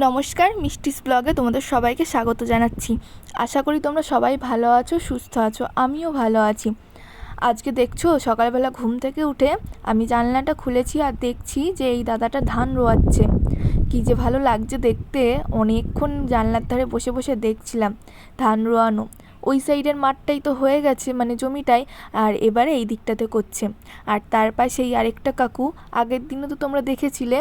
নমস্কার, মিষ্টিস ব্লগে তোমাদের সবাইকে স্বাগত জানাচ্ছি। আশা করি তোমরা সবাই ভালো আছো, সুস্থ আছো, আমিও ভালো আছি। আজকে দেখছ, সকালবেলা ঘুম থেকে উঠে আমি জানলাটা খুলেছি আর দেখছি যে এই দাদাটা ধান রোয়াচ্ছে। কি যে ভালো লাগছে দেখতে, অনেকক্ষণ জানলার ধারে বসে বসে দেখছিলাম ধান রোয়ানো। ওই সাইডের মাঠটাই তো হয়ে গেছে মানে জমিটাই, আর এবারে এই দিকটাতে করছে। আর তার পাশেই আরেকটা কাকু, আগের দিনও তো তোমরা দেখেছিলে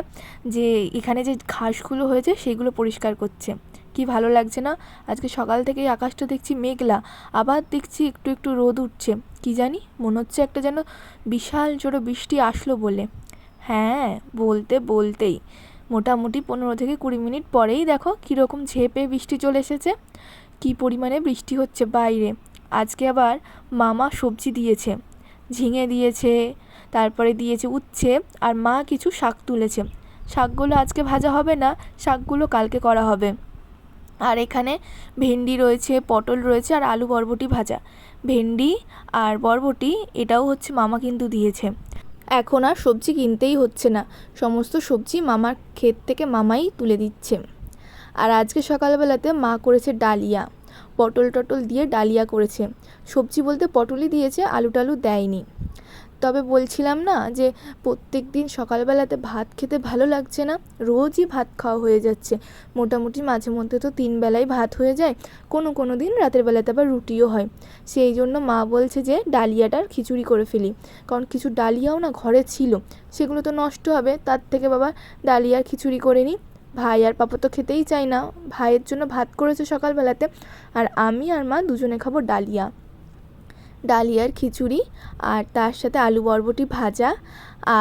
যে এখানে যে ঘাসগুলো হয়েছে সেগুলো পরিষ্কার করছে। কি ভালো লাগছে না? আজকে সকাল থেকেই আকাশটা দেখছি মেঘলা, আবার দেখছি একটু একটু রোদ উঠছে। কি জানি, মনে হচ্ছে একটা যেন বিশাল জোরে বৃষ্টি আসলো বলে। হ্যাঁ বলতে বলতেই। মোটামুটি পনেরো থেকে কুড়ি মিনিট পরেই দেখো কীরকম ঝেপে বৃষ্টি চলে এসেছে। কী পরিমাণে বৃষ্টি হচ্ছে বাইরে। আজকে আবার মামা সবজি দিয়েছে। ঝিঙে দিয়েছে, তারপরে দিয়েছে উচ্ছে আর মা কিছু শাক তুলেছে। শাকগুলো আজকে ভাজা হবে না, শাকগুলো কালকে করা হবে। আর এখানে ভেন্ডি রয়েছে, পটল রয়েছে আর আলু বরবটি ভাজা। ভেন্ডি আর বরবটি, এটাও হচ্ছে মামা কিন্তু দিয়েছে। এখন আর সবজি কিনতেই হচ্ছে না। সমস্ত সবজি মামার ক্ষেত থেকে মামাই তুলে দিচ্ছে। আর আজকে সকালবেলাতে মা করেছে ডালিয়া। পটল টটল দিয়ে ডালিয়া করেছে। সবজি বলতে পটলই দিয়েছে আলু টালু দেয়নি। তবে বলছিলাম না যে, প্রত্যেক দিন সকালবেলাতে ভাত খেতে ভালো লাগছে না, রোজই ভাত খাওয়া হয়ে যাচ্ছে। মোটামুটি মাঝে মধ্যে তো তিন বেলায় ভাত হয়ে যায়, কোনো কোনো দিন রাতের বেলাতে আবার রুটিও হয়। সেই জন্য মা বলছে যে ডালিয়াটার খিচুড়ি করে ফেলি। কারণ কিছু ডালিয়াও না ঘরে ছিল, সেগুলো তো নষ্ট হবে, তার থেকে বাবা ডালিয়ার খিচুড়ি করে নিই ভাই আর পাপা তো খেতেই চায় না। ভাইয়ের জন্য ভাত করেছে সকালবেলাতে আর আমি আর মা দুজনে খাব ডালিয়া। ডালিয়ার খিচুড়ি আর তার সাথে আলু বরবটি ভাজা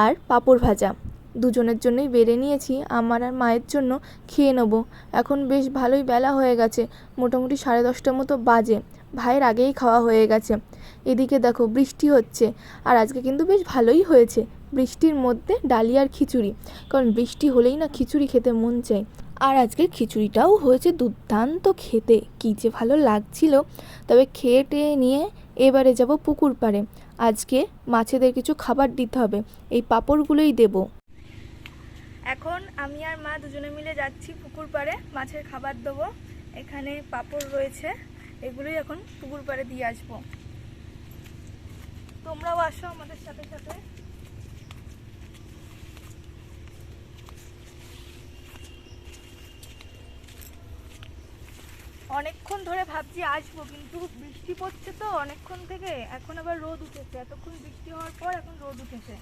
আর পাঁপড় ভাজা। দুজনের জন্যই বেড়ে নিয়েছি। আমার আর মায়ের জন্য খেয়ে নেব। এখন বেশ ভালোই বেলা হয়ে গেছে। মোটামুটি সাড়ে দশটার মতো বাজে। ভাইয়ের আগেই খাওয়া হয়ে গেছে। এদিকে দেখো বৃষ্টি হচ্ছে আর আজকে কিন্তু বেশ ভালোই হয়েছে। বৃষ্টির মধ্যে ডালিয়ার খিচুড়ি, কারণ বৃষ্টি হলেই না খিচুড়ি খেতে মন চায়। আর আজকে খিচুড়িটাও হয়েছে দুর্দান্ত খেতে, কী যে ভালো লাগছিল। তবে খেয়ে টেয়ে নিয়ে এবারে যাব পুকুর পাড়ে। আজকে মাছেদের কিছু খাবার দিতে হবে, এই পাঁপড়গুলোই দেব। এখন আমি আর মা দুজনে মিলে যাচ্ছি পুকুর পাড়ে, মাছের খাবার দেবো। এখানে পাঁপড় রয়েছে, এগুলোই এখন পুকুর পাড়ে দিয়ে আসব। তোমরাও আসো আমাদের সাথে সাথে। অনেকক্ষণ ধরে ভাবছি আসব, কিন্তু বৃষ্টি পড়ছে তো অনেকক্ষণ থেকে। এখন আবার রোদ উঠেছে। এতক্ষণ বৃষ্টি হওয়ার পর এখন রোদ উঠেছে।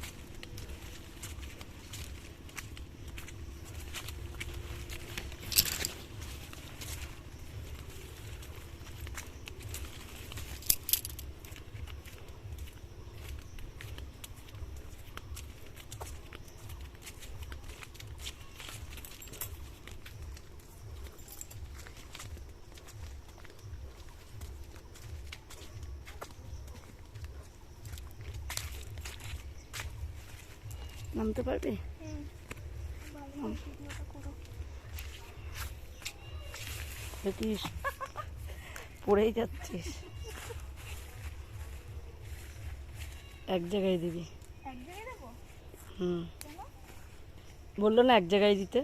নামতে পারবে? দেখিস পড়েই যাচ্ছিস। এক জায়গায় দিবি। এক জায়গায় দেবো? হুম। বলল না এক জায়গায় দিতে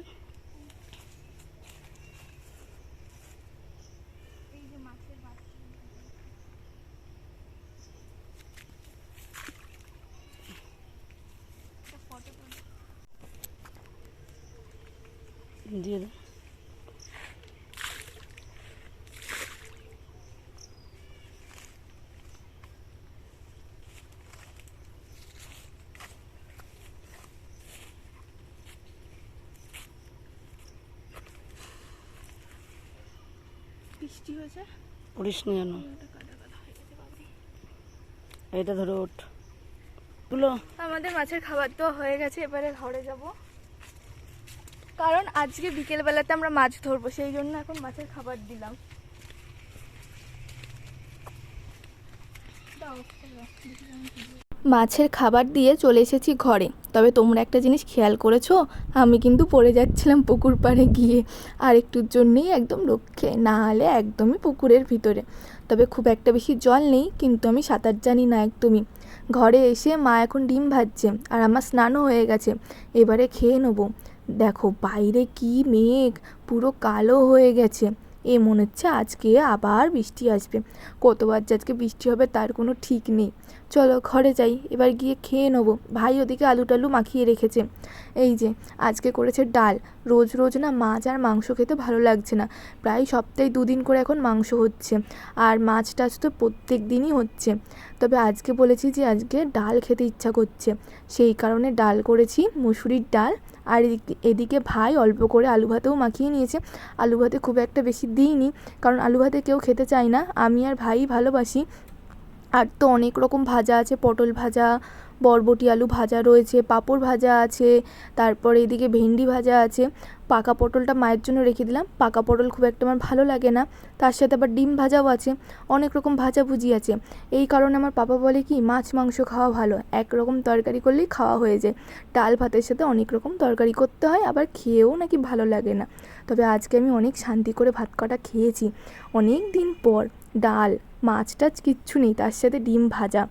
এই যে মাছের বাচ্চা ফটো দিয়ে বৃষ্টি হয়েছে? পড়িস নি যেন এটা ধরে ওঠ। আমাদের মাছের খাবার তো হয়ে গেছে এবারে ঘরে যাব। কারণ আজকে বিকেলবেলাতে আমরা মাছ ধরবো, সেই জন্য এখন মাছের খাবার দিলাম। মাছের খাবার দিয়ে চলে এসেছি ঘরে। তবে তোমরা একটা জিনিস খেয়াল করেছ, আমি কিন্তু পড়ে যাচ্ছিলাম পুকুর পাড়ে গিয়ে, আর একটুর জন্যেই একদম রক্ষে, না হলে একদমই পুকুরের ভিতরে। তবে খুব একটা বেশি জল নেই, কিন্তু আমি সাঁতার জানি না একদমই। ঘরে এসে মা এখন ডিম ভাজছে, আর আমার স্নানও হয়ে গেছে, এবারে খেয়ে নেব। দেখো, বাইরে কি মেঘ? পুরো কালো হয়ে গেছে। এ মনে হচ্ছে আজকে আবার বৃষ্টি আসবে। কতবার যে আজকে বৃষ্টি হবে তার কোনো ঠিক নেই। চলো ঘরে যাই, এবার গিয়ে খেয়ে নেব। ভাই ওদিকে আলু টালু মাখিয়ে রেখেছে। এই যে, আজকে করেছে ডাল। রোজ রোজ না মাছ আর মাংস খেতে ভালো লাগছে না। প্রায় সপ্তাহে দুদিন করে এখন মাংস হচ্ছে। আর মাছ টাছ তো প্রত্যেক দিনই হচ্ছে। তবে আজকে বলেছি যে আজকে ডাল খেতে ইচ্ছা করছে। সেই কারণে ডাল করেছি, মুসুরির ডাল। আর এদিকে ভাই অল্প করে আলু ভাতেও মাখিয়ে নিয়েছে। আলু ভাতে খুব একটা বেশি দিইনি, কারণ আলু ভাতে কেউ খেতে চায় না। আমি আর ভাই ভালোবাসি। আর তো অনেক রকম ভাজা আছে, পটল ভাজা বরবটি আলু ভাজা রয়েছে, পাঁপড় ভাজা আছে, তারপরে এদিকে ভেন্ডি ভাজা আছে। পাকা পটলটা মায়ের জন্য রেখে দিলাম। পাকা পটল খুব একটা আমার ভালো লাগে না। তার সাথে আবার ডিম ভাজাও আছে। অনেক রকম ভাজাভুজি আছে। এই কারণে আমার পাপা বলে কি, মাছ, মাংস খাওয়া ভালো। এক রকম তরকারি করলেই খাওয়া হয়ে যায়। ডাল ভাতের সাথে অনেক রকম তরকারি করতে হয়, আবার খেয়েও নাকি ভালো লাগে না। তবে আজকে আমি অনেক শান্তি করে ভাত কটা খেয়েছি। অনেক দিন পর ডাল মাছ টাছ কিচ্ছু নেই, তার সাথে ডিম ভাজা।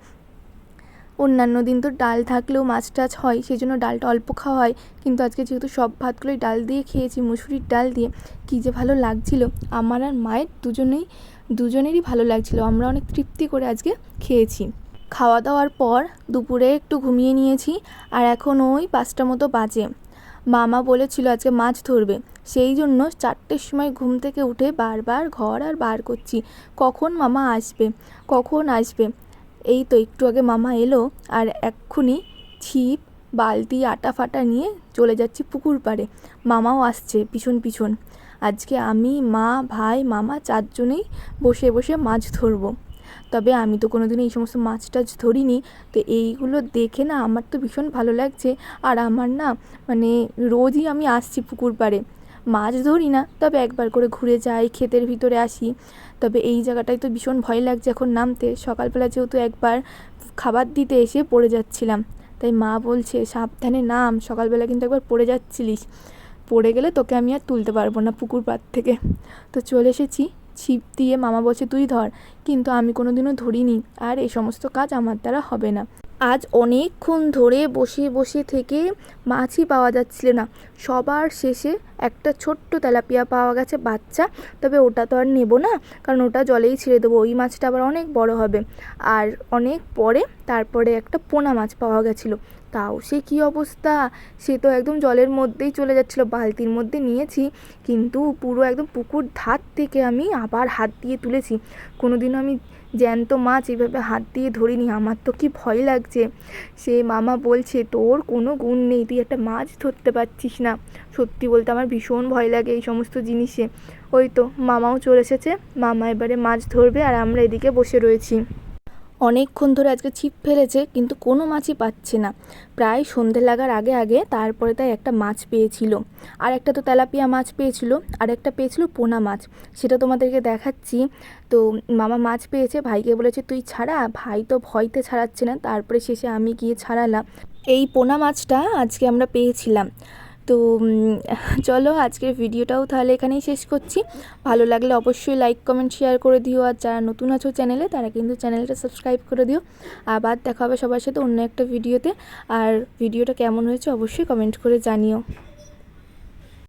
অন্যান্য দিন তো ডাল থাকলেও মাছ টাছ হয়, সেই জন্য ডালটা অল্প খাওয়া হয়। কিন্তু আজকে যেহেতু সব ভাতগুলোই ডাল দিয়ে খেয়েছি, মুসুরির ডাল দিয়ে, কী যে ভালো লাগছিল। আমার আর মায়ের দুজনেই, দুজনেরই ভালো লাগছিল। আমরা অনেক তৃপ্তি করে আজকে খেয়েছি। খাওয়া দাওয়ার পর দুপুরে একটু ঘুমিয়ে নিয়েছি, আর এখন ওই পাঁচটা মতো বাজে। মামা বলেছিল আজকে মাছ ধরবে। সেই জন্য চারটের সময় ঘুম থেকে উঠে বারবার ঘর আর বার করছি। কখন মামা আসবে? কখন আসবে? এই তো একটু আগে মামা এলো আর এক্ষুনি ছিপ, বালতি আটা ফাটা নিয়ে চলে যাচ্ছি পুকুর পাড়ে। মামাও আসছে পিছন পিছন। আজকে আমি, মা, ভাই, মামা চারজনেই বসে বসে মাছ ধরবো। তবে আমি তো কোনো দিন এই সমস্ত মাছ টাছ ধরিনি। তো এইগুলো দেখে না আমার তো ভীষণ ভালো লাগছে। আর আমার না মানে রোজই আমি আসছি পুকুর পাড়ে। মাছ ধরি না, তবে একবার করে ঘুরে যাই, ক্ষেতের ভিতরে আসি। তবে এই জায়গাটায় তো ভীষণ ভয় লাগছে এখন নামতে। সকালবেলা যেহেতু একবার খাবার দিতে এসে পড়ে যাচ্ছিলাম। তাই মা বলছে, সাবধানে নাম, সকালবেলা কিন্তু একবার পড়ে যাচ্ছিলিস। পড়ে গেলে তোকে আমি আর তুলতে পারব না পুকুর পাড় থেকে। তো চলে এসেছি। ছিপ দিয়ে মামা বলছে, তুই ধর, কিন্তু আমি কোনো দিনও ধরিনি, আর এই সমস্ত কাজ আমার দ্বারা হবে না। আজ অনেকক্ষণ ধরে বসে বসে থেকে মাছই পাওয়া যাচ্ছিল না। সবার শেষে একটা ছোট্ট তেলাপিয়া পাওয়া গেছে বাচ্চা। তবে ওটা তো আর নেব না, কারণ ওটা জলেই ছেড়ে দেবো। ওই মাছটা আবার অনেক বড় হবে। আর অনেক পরে তারপরে একটা পোনা মাছ পাওয়া গেছিল। তাও সে কী অবস্থা? সে তো একদম জলের মধ্যেই চলে যাচ্ছিল। বালতির মধ্যে নিয়েছি, কিন্তু পুরো একদম পুকুর ধার থেকে আমি আবার হাত দিয়ে তুলেছি। কোনো দিনও আমি জ্যান্ত মাছ এভাবে হাত দিয়ে ধরিনি। আমার তো কি ভয় লাগছে। সে মামা বলছে, তোর কোনো গুণ নেই, তুই একটা মাছ ধরতে পারছিস না। সত্যি বলতে আমার ভীষণ ভয় লাগে এই সমস্ত জিনিসে। ওই তো, মামাও চলে এসেছে। মামা এবারে মাছ ধরবে আর আমরা এদিকে বসে রয়েছি। অনেকক্ষণ ধরে আজকে ছিপ ফেলেছে, কিন্তু কোনো মাছই পাচ্ছে না। প্রায় সন্ধে লাগার আগে আগে তারপরে তাই একটা মাছ পেয়েছিল। আর একটা তো তেলাপিয়া মাছ পেয়েছিল, আর একটা পেয়েছিল পোনা মাছ। সেটা তোমাদেরকে দেখাচ্ছি। তো মামা মাছ পেয়েছে, ভাইকে বলেছে, তুই ছাড়া? ভাই তো ভয়তে ছাড়াচ্ছে না। তারপরে শেষে আমি গিয়ে ছাড়ালাম। এই পোনা মাছটা আজকে আমরা পেয়েছিলাম। তো চলো আজকের ভিডিওটাও তাহলে এখানেই শেষ করছি। ভালো লাগলে অবশ্যই লাইক কমেন্ট শেয়ার করে দিও। আর যারা নতুন আছো চ্যানেলে তারা কিন্তু চ্যানেলটা সাবস্ক্রাইব করে দিও। আবার দেখা হবে সবার সাথে অন্য একটা ভিডিওতে আর ভিডিওটা কেমন হয়েছে অবশ্যই কমেন্ট করে জানিও।